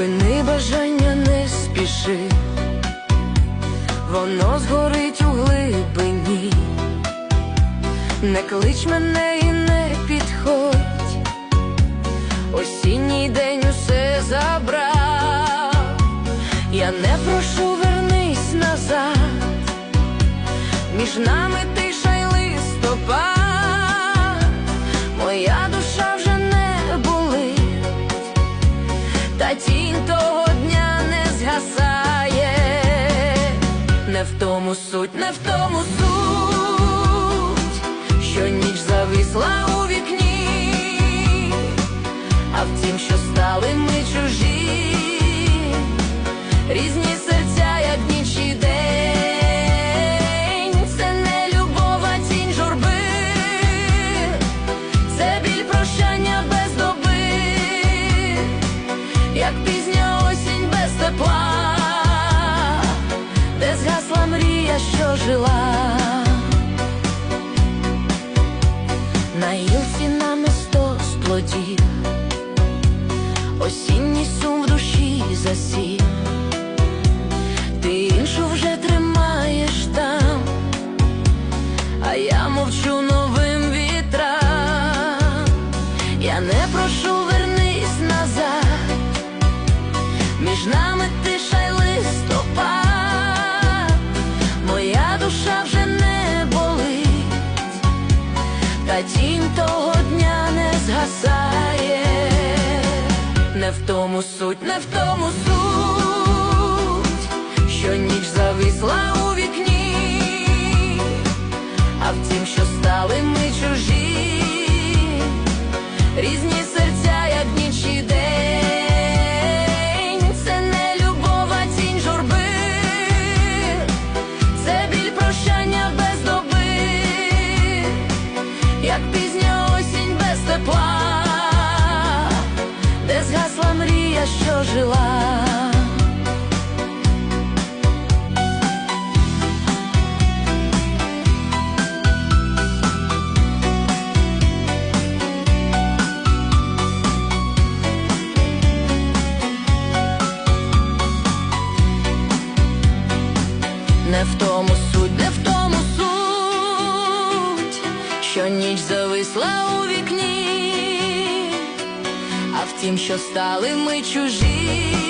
бажання не спіши, воно згорить у глибині, не клич мене і не підходь, осінній день усе забрав, я не прошу, вернись назад, між нами тиша тінь того дня не згасає, не в тому суть, не в тому суть, що ніч зависла у На гілці намисто з плодів, осінній сум в душі засів, ти іншу вже тримаєш там. А я мовчу новим вітрам. Я не прошу, вернись назад, між нами та тінь того дня не згасає, не в тому суть, не в тому суть, що ніч зависла у жила. Не в тому суть, не в тому суть, що ніч зависла у тім, що стали ми чужі,